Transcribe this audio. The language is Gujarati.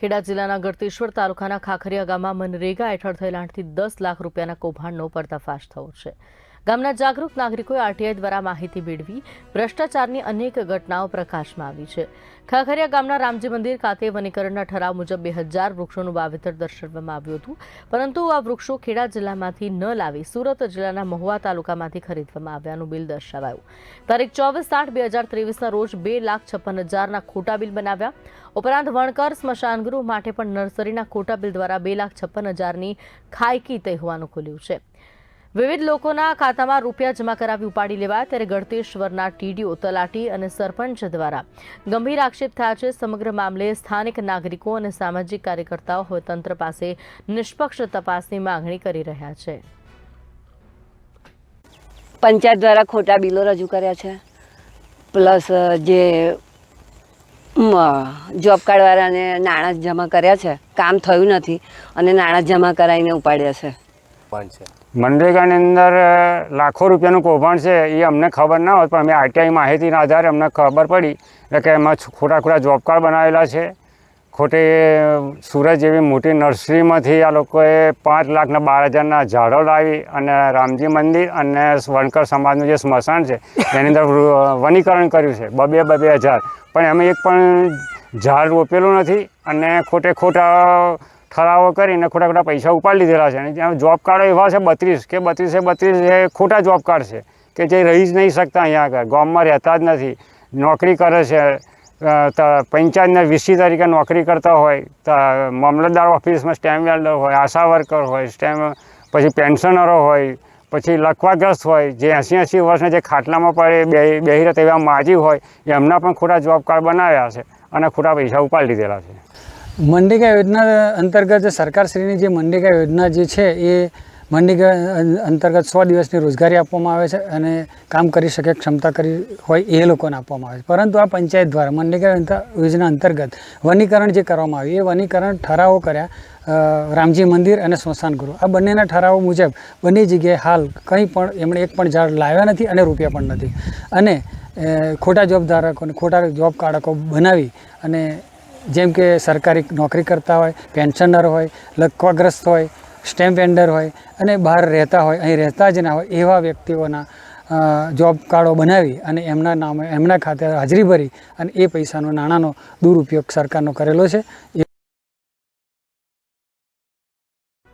ખેડા જિલ્લાના ગળતેશ્વર તાલુકાના ખાખરિયા ગામમાં મનરેગા હેઠળ થયેલા આઠથી દસ લાખ રૂપિયાના કૌભાંડનો પર્દાફાશ થયો છે. ગામના જાગૃત નાગરિકોએ આરટીઆઈ દ્વારા માહિતી મેળવી ભ્રષ્ટાચારની અનેક ઘટનાઓ પ્રકાશમાં આવી છે. ખાખરિયા ગામના રામજી મંદિર ખાતે વનીકરણના ઠરાવ મુજબ બે હજાર વૃક્ષોનું વાવેતર દર્શાવવામાં આવ્યું હતું, પરંતુ આ વૃક્ષો ખેડા જિલ્લામાંથી ન લાવી સુરત જિલ્લાના મહુવા તાલુકામાંથી ખરીદવામાં આવ્યાનું બિલ દર્શાવાયું. તારીખ ચોવીસ આઠ બે હજાર ત્રેવીસના રોજ બે લાખ છપ્પન હજારના ખોટા બિલ બનાવ્યા. ઉપરાંત વણકર, સ્મશાનગૃહ માટે પણ નર્સરીના ખોટા બિલ દ્વારા બે લાખ છપ્પન હજારની ખાયકી થઈ ખુલ્યું છે. વિવિધ લોકોના ખાતામાં રૂપિયા જમા કરાવી ઉપાડી લેવા ત્યારે ગળતેશ્વરના ટીડીઓ તલાટી અને સરપંચ દ્વારા ગંભીર આક્ષેપ થયા છે. સમગ્ર મામલે સ્થાનિક નાગરિકો અને સામાજિક કાર્યકર્તાઓ હવે તંત્ર પાસે નિષ્પક્ષ તપાસની માંગણી કરી રહ્યા છે. પંચાયત દ્વારા ખોટા બિલો રજૂ કર્યા છે. પ્લસ જે જોબ કાર્ડવાળાને નાણાં જમા કર્યા છે. કામ થયું નથી અને નાણાં જમા કરાવીને ઉપાડ્યા છે. પણ છે? મનરેગાની અંદર લાખો રૂપિયાનું કૌભાંડ છે, એ અમને ખબર ના હોત પણ અમે આઈટીઆઈ માહિતીના આધારે અમને ખબર પડી, એટલે કે એમાં ખોટા ખોટા જોબ કાર્ડ બનાવેલા છે. ખોટી સુરત જેવી મોટી નર્સરીમાંથી આ લોકોએ પાંચ લાખના બાર હજારના ઝાડો લાવી અને રામજી મંદિર અને વણકર સમાજનું જે સ્મશાન છે, એની અંદર વનીકરણ કર્યું છે, બબે બબે હજાર. પણ એમાં એક પણ ઝાડ રોપેલું નથી અને ખોટે ખોટા ઠરાવો કરીને ખોટા ખોટા પૈસા ઉપાડી લીધેલા છે. અને ત્યાં જોબ કાર્ડ એવા છે બત્રીસ, કે બત્રીસે બત્રીસ એ ખોટા જોબ કાર્ડ છે, કે જે રહી જ નહીં શકતા અહીંયા આગળ. ગામમાં રહેતા જ નથી. નોકરી કરે છે પંચાયતના વીસી તરીકે નોકરી કરતા હોય મામલતદાર ઓફિસમાં સ્ટેમ્પ વેલ્ડર હોય, આશા વર્કર હોય સ્ટેમ્પ પછી પેન્શનરો હોય, પછી લખવાગ્રસ્ત હોય, જે એંસી એંસી વર્ષના જે ખાટલામાં પડે, બે, બેહી રહે તેવા માજી હોય, એમના પણ ખોટા જોબ કાર્ડ બનાવ્યા છે અને ખોટા પૈસા ઉપાડી લીધેલા છે. મનરેગા યોજના અંતર્ગત સરકારશ્રીની જે મનરેગા યોજના જે છે, એ મંડીગા અંતર્ગત સો દિવસની રોજગારી આપવામાં આવે છે અને કામ કરી શકે, ક્ષમતા કરી હોય એ લોકોને આપવામાં આવે છે. પરંતુ આ પંચાયત દ્વારા મનરેગા યોજના અંતર્ગત વનીકરણ જે કરવામાં આવ્યું, એ વનીકરણ ઠરાવો કર્યા રામજી મંદિર અને સ્મશાન ગૃહ. આ બંનેના ઠરાવો મુજબ બંને જગ્યાએ હાલ કંઈ પણ એમણે એક પણ ઝાડ લાવ્યા નથી અને રૂપિયા પણ નથી. અને ખોટા જોબ ધારકોને, ખોટા જોબ કારકો બનાવી અને જેમ કે સરકારી નોકરી કરતા હોય, પેન્શનર હોય લકવાગ્રસ્ત હોય, સ્ટેમ્પ વેન્ડર હોય અને બહાર રહેતા હોય, અહીં રહેતા જ ના હોય એવા વ્યક્તિઓના જોબ કાર્ડો બનાવી અને એમના નામે, એમના ખાતે હાજરી ભરી અને એ પૈસાનો નાણાંનો દુરુપયોગ સરકારનો કરેલો છે.